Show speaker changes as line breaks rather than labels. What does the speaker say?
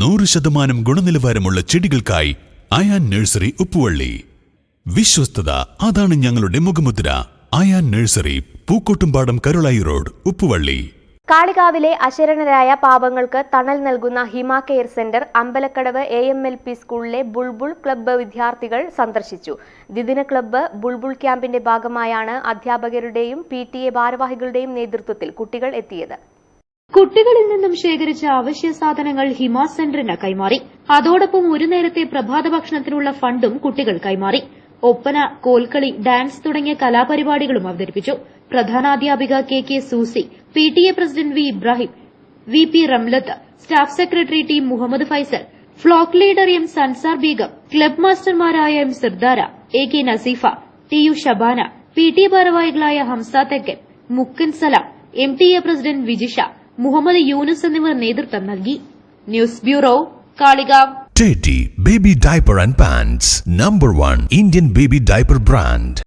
നൂറ് ശതമാനം ഗുണനിലവാരമുള്ള ചെടികൾക്കായി അയാൻ നഴ്സറി ഉപ്പുവള്ളി. വിശ്വസ്തത അതാണ് ഞങ്ങളുടെ മുഖമുദ്ര. Ayan nursery Pookkottumpadam Karulayi road Uppuvalli.
കാളികാവിലെ അശരണരായ പാപങ്ങൾക്ക് തണൽ നൽകുന്ന Hima care centre Ambalakkadavu A M L P സ്കൂളിലെ ബുൾബുൾ ക്ലബ്ബ് വിദ്യാർത്ഥികൾ സന്ദർശിച്ചു. ദ്വിദിന ക്ലബ്ബ് ബുൾബുൾ ക്യാമ്പിന്റെ ഭാഗമായാണ് അധ്യാപകരുടെയും പി ഭാരവാഹികളുടെയും നേതൃത്വത്തിൽ കുട്ടികൾ എത്തിയത്.
കുട്ടികളിൽ നിന്നും ശേഖരിച്ച അവശ്യ സാധനങ്ങൾ ഹിമാ സെന്ററിന് കൈമാറി. അതോടൊപ്പം ഒരു നേരത്തെ പ്രഭാത ഭക്ഷണത്തിനുള്ള ഫണ്ടും കുട്ടികൾ കൈമാറി. ഒപ്പന കോൽക്കളി ഡാൻസ് തുടങ്ങിയ കലാപരിപാടികളും അവതരിപ്പിച്ചു. പ്രധാനാധ്യാപിക K K Susie P T A president V Ibrahim V P Ramlath staff secretary T Muhammad Faisal flock leader M Sansar Begum club മാസ്റ്റർമാരായ M Sirdara A K Naseefa T U Shabana P T ഭാരവാഹികളായ Hamsa Thekkan Mukkan Salam M T A president Vijisha Muhammad Yunus എന്നിവർ നേതൃത്വം നൽകി. News bureau കാളിക
teddy baby diaper and pants number one Indian baby diaper brand